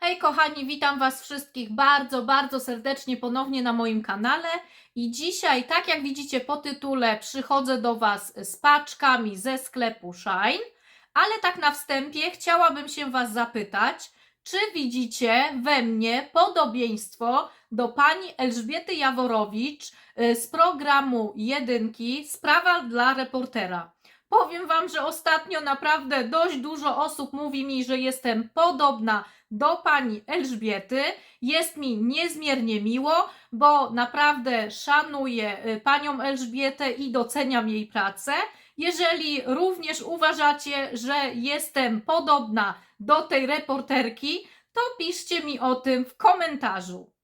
Hej kochani, witam Was wszystkich bardzo, bardzo serdecznie ponownie na moim kanale. I dzisiaj, tak jak widzicie po tytule, przychodzę do Was z paczkami ze sklepu Shine. Ale tak na wstępie chciałabym się Was zapytać, czy widzicie we mnie podobieństwo do pani Elżbiety Jaworowicz y, z programu Jedynki Sprawa dla reportera. Powiem Wam, że ostatnio naprawdę dość dużo osób mówi mi, że jestem podobna do pani Elżbiety. Jest mi niezmiernie miło, bo naprawdę szanuję y, panią Elżbietę i doceniam jej pracę. Jeżeli również uważacie, że jestem podobna do tej reporterki, to piszcie mi o tym w komentarzu.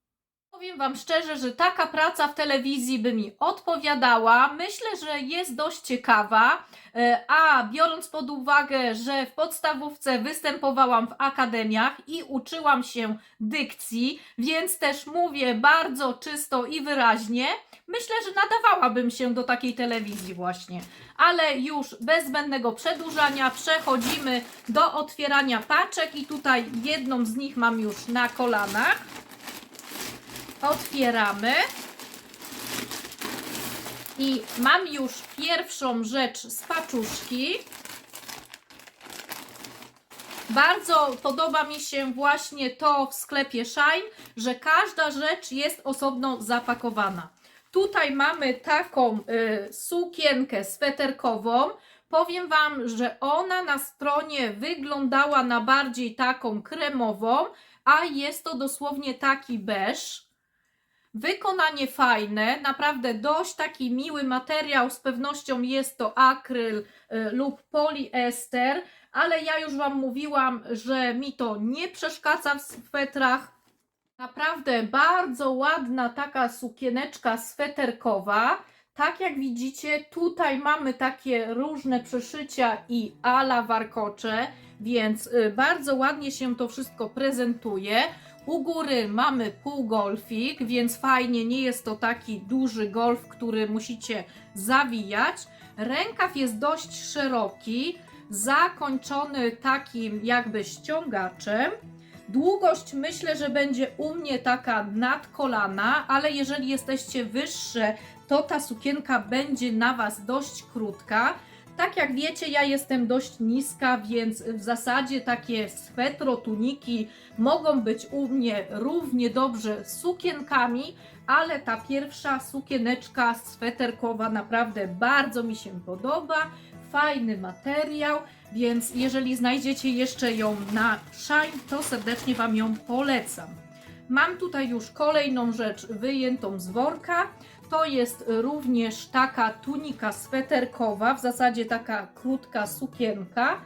Powiem Wam szczerze, że taka praca w telewizji by mi odpowiadała. Myślę, że jest dość ciekawa. E, A biorąc pod uwagę, że w podstawówce występowałam w akademiach i uczyłam się dykcji, więc też mówię bardzo czysto i wyraźnie, myślę, że nadawałabym się do takiej telewizji właśnie. Ale już bez zbędnego przedłużania przechodzimy do otwierania paczek i tutaj jedną z nich mam już na kolanach. Otwieramy. I mam już pierwszą rzecz z paczuszki. Bardzo podoba mi się właśnie to w sklepie Shine, że każda rzecz jest osobno zapakowana. Tutaj mamy taką y, sukienkę sweterkową. Powiem Wam, że ona na stronie wyglądała na bardziej taką kremową, a jest to dosłownie taki beż. Wykonanie fajne, naprawdę dość taki miły materiał, z pewnością jest to akryl y, lub poliester, ale ja już Wam mówiłam, że mi to nie przeszkadza w swetrach. Naprawdę bardzo ładna taka sukieneczka sweterkowa. Tak jak widzicie, tutaj mamy takie różne przeszycia i ala warkocze, więc y, bardzo ładnie się to wszystko prezentuje. U góry mamy półgolfik, więc fajnie, nie jest to taki duży golf, który musicie zawijać. Rękaw jest dość szeroki, zakończony takim jakby ściągaczem. Długość myślę, że będzie u mnie taka nad kolana, ale jeżeli jesteście wyższe, to ta sukienka będzie na Was dość krótka. Tak jak wiecie, ja jestem dość niska, więc w zasadzie takie swetro, tuniki mogą być u mnie równie dobrze sukienkami, ale ta pierwsza sukieneczka sweterkowa naprawdę bardzo mi się podoba. Fajny materiał, więc jeżeli znajdziecie jeszcze ją na Shine, to serdecznie Wam ją polecam. Mam tutaj już kolejną rzecz wyjętą z worka. To jest również taka tunika sweterkowa, w zasadzie taka krótka sukienka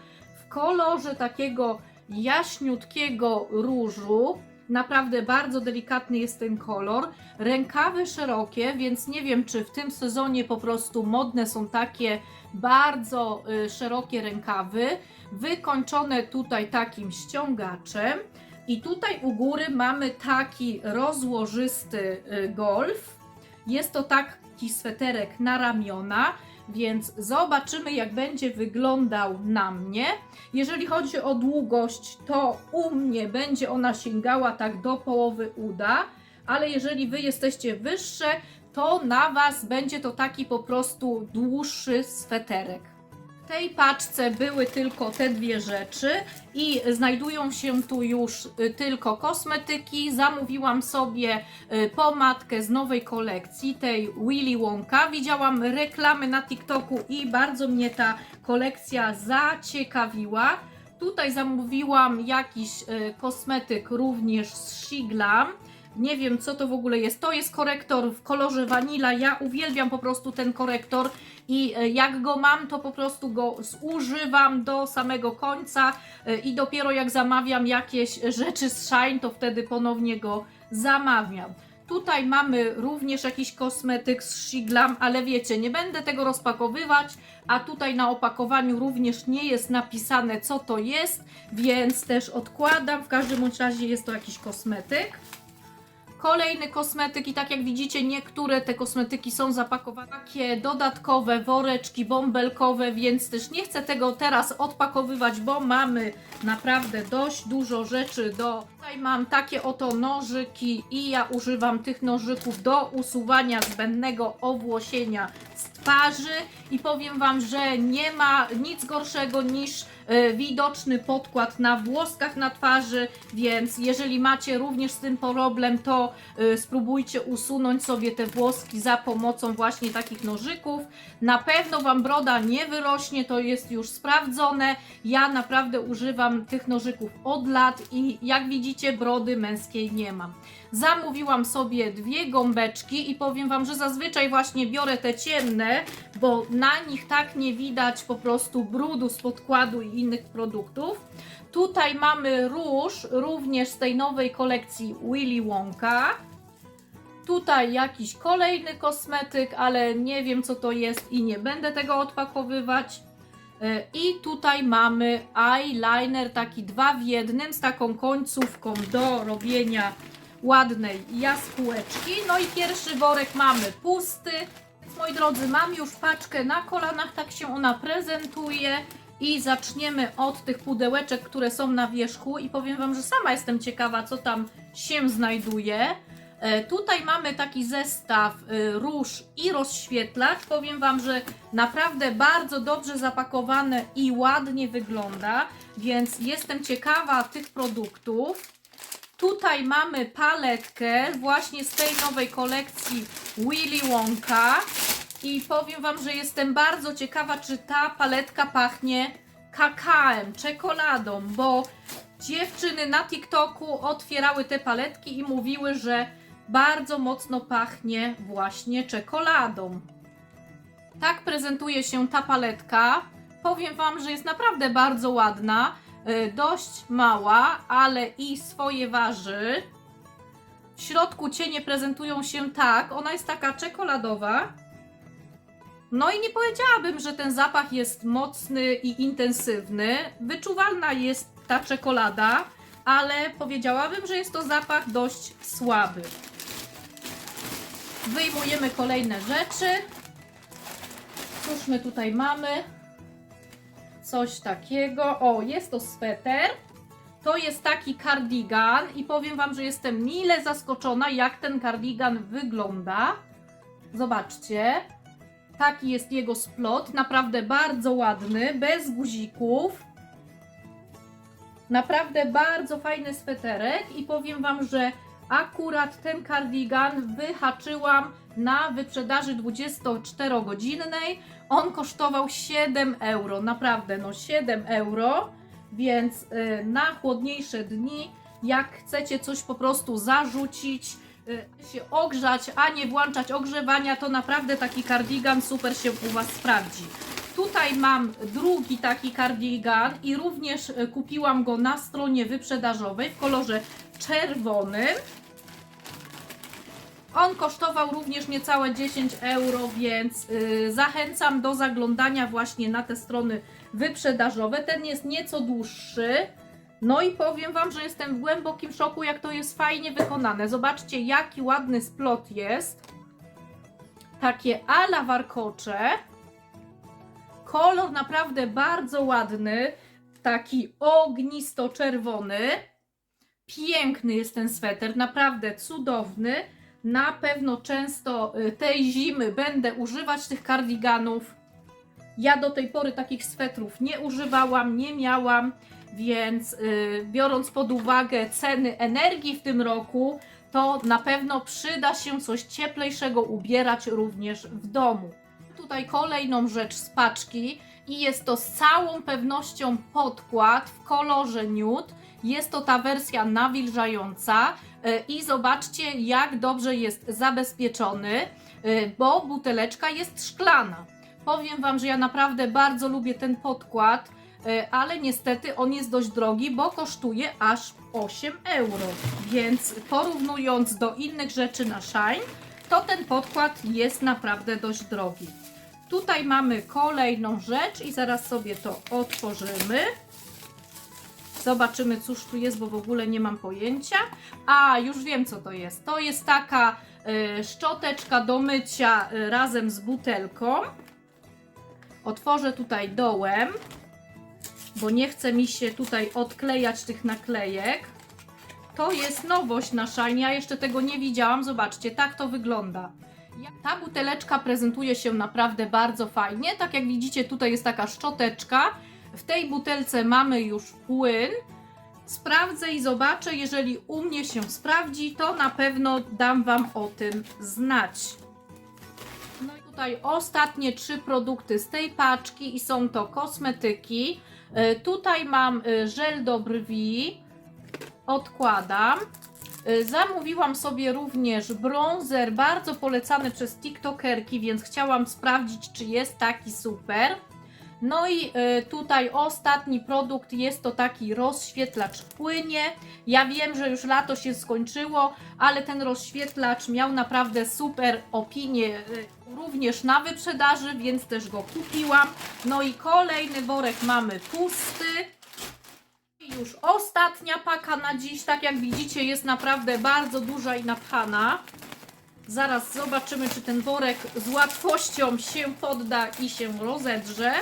w kolorze takiego jaśniutkiego różu. Naprawdę bardzo delikatny jest ten kolor. Rękawy szerokie, więc nie wiem, czy w tym sezonie po prostu modne są takie bardzo y, szerokie rękawy, wykończone tutaj takim ściągaczem. I tutaj u góry mamy taki rozłożysty y, golf. Jest to taki sweterek na ramiona, więc zobaczymy, jak będzie wyglądał na mnie. Jeżeli chodzi o długość, to u mnie będzie ona sięgała tak do połowy uda, ale jeżeli wy jesteście wyższe, to na was będzie to taki po prostu dłuższy sweterek. Tej paczce były tylko te dwie rzeczy i znajdują się tu już y, tylko kosmetyki. Zamówiłam sobie y, pomadkę z nowej kolekcji, tej Willy Wonka. Widziałam reklamy na TikToku i bardzo mnie ta kolekcja zaciekawiła. Tutaj zamówiłam jakiś y, kosmetyk również z Shiglam. Nie wiem, co to w ogóle jest. To jest korektor w kolorze vanilla. Ja uwielbiam po prostu ten korektor i e, jak go mam, to po prostu go zużywam do samego końca e, i dopiero jak zamawiam jakieś rzeczy z Shine, to wtedy ponownie go zamawiam. Tutaj mamy również jakiś kosmetyk z Shiglam, ale wiecie, nie będę tego rozpakowywać, a tutaj na opakowaniu również nie jest napisane co to jest, więc też odkładam. W każdym razie jest to jakiś kosmetyk. Kolejny kosmetyk i tak jak widzicie, niektóre te kosmetyki są zapakowane. Takie dodatkowe woreczki bąbelkowe, więc też nie chcę tego teraz odpakowywać, bo mamy naprawdę dość dużo rzeczy do... Tutaj mam takie oto nożyki i ja używam tych nożyków do usuwania zbędnego owłosienia twarzy i powiem Wam, że nie ma nic gorszego niż e, widoczny podkład na włoskach na twarzy, więc jeżeli macie również z tym problem, to y, spróbujcie usunąć sobie te włoski za pomocą właśnie takich nożyków. Na pewno Wam broda nie wyrośnie, to jest już sprawdzone. Ja naprawdę używam tych nożyków od lat i jak widzicie brody męskiej nie mam. Zamówiłam sobie dwie gąbeczki i powiem Wam, że zazwyczaj właśnie biorę te ciemne, bo na nich tak nie widać po prostu brudu z podkładu i innych produktów. Tutaj mamy róż, również z tej nowej kolekcji Willy Wonka. Tutaj jakiś kolejny kosmetyk, ale nie wiem co to jest i nie będę tego odpakowywać. E, I tutaj mamy eyeliner, taki dwa w jednym, z taką końcówką do robienia ładnej jaskółeczki. No i pierwszy worek mamy pusty. Więc moi drodzy, mam już paczkę na kolanach, tak się ona prezentuje. I zaczniemy od tych pudełeczek, które są na wierzchu. I powiem Wam, że sama jestem ciekawa, co tam się znajduje. E, Tutaj mamy taki zestaw e, róż i rozświetlacz. Powiem Wam, że naprawdę bardzo dobrze zapakowane i ładnie wygląda, więc jestem ciekawa tych produktów. Tutaj mamy paletkę właśnie z tej nowej kolekcji Willy Wonka i powiem Wam, że jestem bardzo ciekawa, czy ta paletka pachnie kakaem, czekoladą, bo dziewczyny na TikToku otwierały te paletki i mówiły, że bardzo mocno pachnie właśnie czekoladą. Tak prezentuje się ta paletka. Powiem Wam, że jest naprawdę bardzo ładna. Y, Dość mała, ale i swoje waży. W środku cienie prezentują się tak. Ona jest taka czekoladowa. No i nie powiedziałabym, że ten zapach jest mocny i intensywny. Wyczuwalna jest ta czekolada, ale powiedziałabym, że jest to zapach dość słaby. Wyjmujemy kolejne rzeczy. Cóż my tutaj mamy? Coś takiego. O, jest to sweter. To jest taki kardigan i powiem Wam, że jestem mile zaskoczona, jak ten kardigan wygląda. Zobaczcie. Taki jest jego splot. Naprawdę bardzo ładny, bez guzików. Naprawdę bardzo fajny sweterek i powiem Wam, że akurat ten kardigan wyhaczyłam na wyprzedaży 24-godzinnej. On kosztował 7 euro, naprawdę no 7 euro, więc y, na chłodniejsze dni, jak chcecie coś po prostu zarzucić, y, się ogrzać, a nie włączać ogrzewania, to naprawdę taki kardigan super się u Was sprawdzi. Tutaj mam drugi taki kardigan i również y, kupiłam go na stronie wyprzedażowej w kolorze czerwonym. On kosztował również niecałe 10 euro, więc y, zachęcam do zaglądania właśnie na te strony wyprzedażowe. Ten jest nieco dłuższy. No i powiem Wam, że jestem w głębokim szoku, jak to jest fajnie wykonane. Zobaczcie, jaki ładny splot jest. Takie ala warkocze. Kolor naprawdę bardzo ładny. Taki ognisto-czerwony. Piękny jest ten sweter, naprawdę cudowny. Na pewno często y, tej zimy będę używać tych kardiganów. Ja do tej pory takich swetrów nie używałam, nie miałam, więc y, biorąc pod uwagę ceny energii w tym roku, to na pewno przyda się coś cieplejszego ubierać również w domu. Tutaj kolejną rzecz z paczki i jest to z całą pewnością podkład w kolorze nude. Jest to ta wersja nawilżająca y, i zobaczcie jak dobrze jest zabezpieczony, y, bo buteleczka jest szklana. Powiem Wam, że ja naprawdę bardzo lubię ten podkład, y, ale niestety on jest dość drogi, bo kosztuje aż 8 euro. Więc porównując do innych rzeczy na Shine, to ten podkład jest naprawdę dość drogi. Tutaj mamy kolejną rzecz i zaraz sobie to otworzymy. Zobaczymy, cóż tu jest, bo w ogóle nie mam pojęcia. A, już wiem, co to jest. To jest taka y, szczoteczka do mycia y, razem z butelką. Otworzę tutaj dołem, bo nie chce mi się tutaj odklejać tych naklejek. To jest nowość na Shine. Ja jeszcze tego nie widziałam. Zobaczcie, tak to wygląda. Ta buteleczka prezentuje się naprawdę bardzo fajnie. Tak jak widzicie, tutaj jest taka szczoteczka. W tej butelce mamy już płyn. Sprawdzę i zobaczę. Jeżeli u mnie się sprawdzi, to na pewno dam Wam o tym znać. No i tutaj ostatnie trzy produkty z tej paczki i są to kosmetyki. Y, Tutaj mam y, żel do brwi. Odkładam. Y, Zamówiłam sobie również bronzer, bardzo polecany przez TikTokerki, więc chciałam sprawdzić, czy jest taki super. No i y, tutaj ostatni produkt jest to taki rozświetlacz płynie. Ja wiem, że już lato się skończyło, ale ten rozświetlacz miał naprawdę super opinię y, również na wyprzedaży, więc też go kupiłam. No i kolejny worek mamy pusty. Już ostatnia paka na dziś, tak jak widzicie, jest naprawdę bardzo duża i napchana. Zaraz zobaczymy, czy ten worek z łatwością się podda i się rozedrze.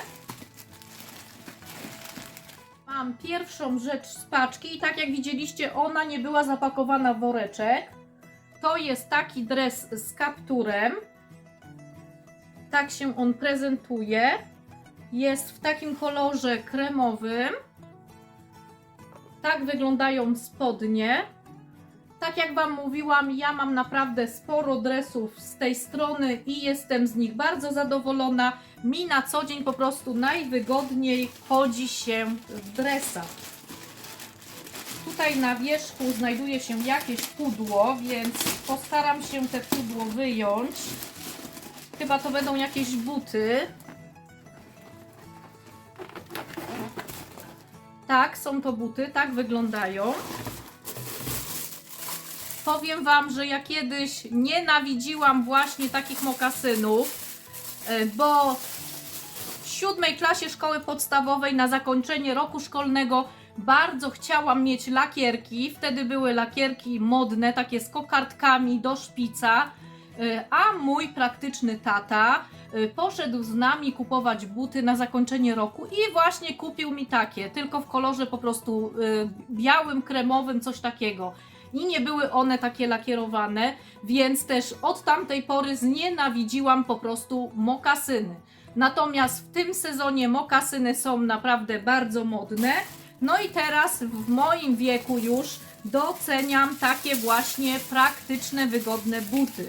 Mam pierwszą rzecz z paczki i tak jak widzieliście, ona nie była zapakowana w woreczek. To jest taki dres z kapturem. Tak się on prezentuje. Jest w takim kolorze kremowym. Tak wyglądają spodnie. Tak jak Wam mówiłam, ja mam naprawdę sporo dresów z tej strony i jestem z nich bardzo zadowolona. Mi na co dzień po prostu najwygodniej chodzi się w dresach. Tutaj na wierzchu znajduje się jakieś pudło, więc postaram się te pudło wyjąć. Chyba to będą jakieś buty. Tak, są to buty, tak wyglądają. Powiem Wam, że ja kiedyś nienawidziłam właśnie takich mokasynów, e, bo w siódmej klasie szkoły podstawowej na zakończenie roku szkolnego bardzo chciałam mieć lakierki. Wtedy były lakierki modne, takie z kokardkami do szpica. E, A mój praktyczny tata e, poszedł z nami kupować buty na zakończenie roku i właśnie kupił mi takie, tylko w kolorze po prostu białym, kremowym, coś takiego. I nie były one takie lakierowane, więc też od tamtej pory znienawidziłam po prostu mokasyny. Natomiast w tym sezonie mokasyny są naprawdę bardzo modne. No i teraz w moim wieku już doceniam takie właśnie praktyczne, wygodne buty.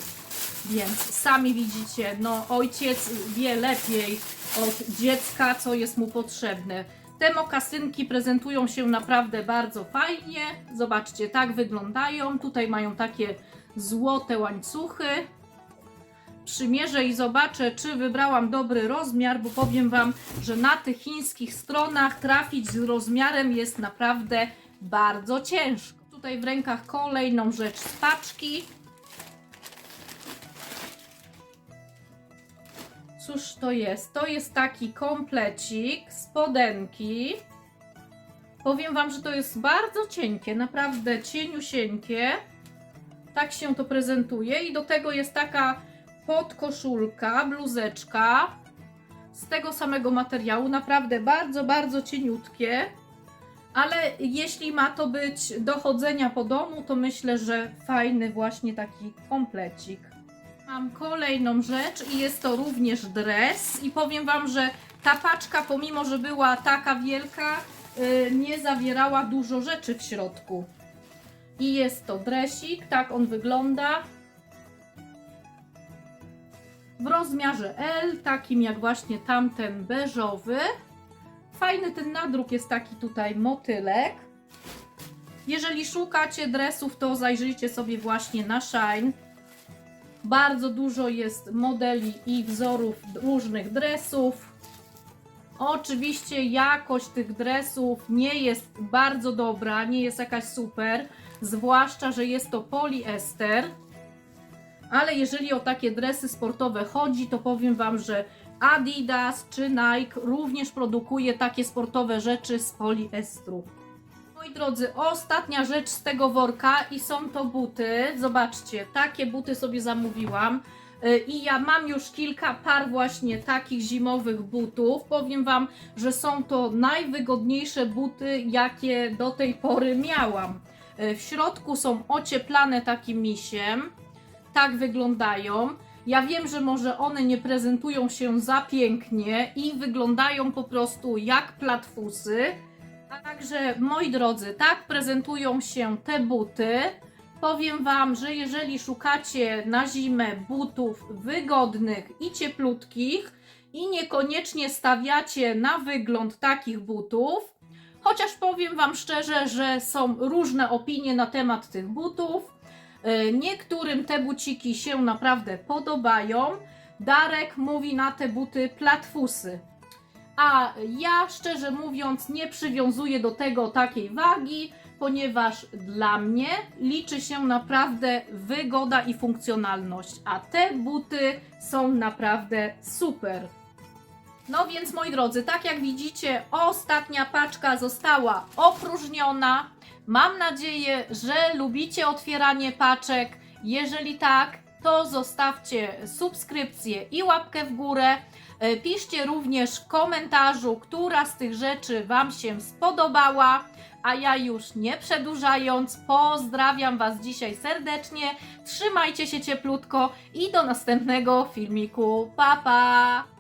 Więc sami widzicie, no ojciec wie lepiej od dziecka, co jest mu potrzebne. Te mokasynki prezentują się naprawdę bardzo fajnie. Zobaczcie, tak wyglądają. Tutaj mają takie złote łańcuchy. Przymierzę i zobaczę, czy wybrałam dobry rozmiar, bo powiem Wam, że na tych chińskich stronach trafić z rozmiarem jest naprawdę bardzo ciężko. Tutaj w rękach kolejną rzecz z paczki. Cóż to jest? To jest taki komplecik, spodenki. Powiem Wam, że to jest bardzo cienkie, naprawdę cieniusieńkie. Tak się to prezentuje i do tego jest taka podkoszulka, bluzeczka z tego samego materiału, naprawdę bardzo, bardzo cieniutkie. Ale jeśli ma to być do chodzenia po domu, to myślę, że fajny właśnie taki komplecik. Mam kolejną rzecz i jest to również dres i powiem Wam, że ta paczka pomimo, że była taka wielka, y, nie zawierała dużo rzeczy w środku. I jest to dresik, tak on wygląda. W rozmiarze L, takim jak właśnie tamten beżowy. Fajny ten nadruk jest taki tutaj motylek. Jeżeli szukacie dresów, to zajrzyjcie sobie właśnie na Shine. Bardzo dużo jest modeli i wzorów różnych dresów. Oczywiście jakość tych dresów nie jest bardzo dobra, nie jest jakaś super, zwłaszcza, że jest to poliester. Ale jeżeli o takie dresy sportowe chodzi, to powiem Wam, że Adidas czy Nike również produkuje takie sportowe rzeczy z poliestru. Moi drodzy, ostatnia rzecz z tego worka i są to buty. Zobaczcie, takie buty sobie zamówiłam. Y, I ja mam już kilka par właśnie takich zimowych butów. Powiem Wam, że są to najwygodniejsze buty, jakie do tej pory miałam. Y, W środku są ocieplane takim misiem. Tak wyglądają. Ja wiem, że może one nie prezentują się za pięknie i wyglądają po prostu jak platfusy. Także moi drodzy, tak prezentują się te buty. Powiem Wam, że jeżeli szukacie na zimę butów wygodnych i cieplutkich i niekoniecznie stawiacie na wygląd takich butów, chociaż powiem Wam szczerze, że są różne opinie na temat tych butów. E, Niektórym te buciki się naprawdę podobają. Darek mówi na te buty platfusy. A ja szczerze mówiąc nie przywiązuję do tego takiej wagi, ponieważ dla mnie liczy się naprawdę wygoda i funkcjonalność, a te buty są naprawdę super. No więc moi drodzy, tak jak widzicie, ostatnia paczka została opróżniona. Mam nadzieję, że lubicie otwieranie paczek. Jeżeli tak, to zostawcie subskrypcję i łapkę w górę. E, Piszcie również w komentarzu, która z tych rzeczy Wam się spodobała. A ja już nie przedłużając, pozdrawiam Was dzisiaj serdecznie. Trzymajcie się cieplutko i do następnego filmiku. Pa pa!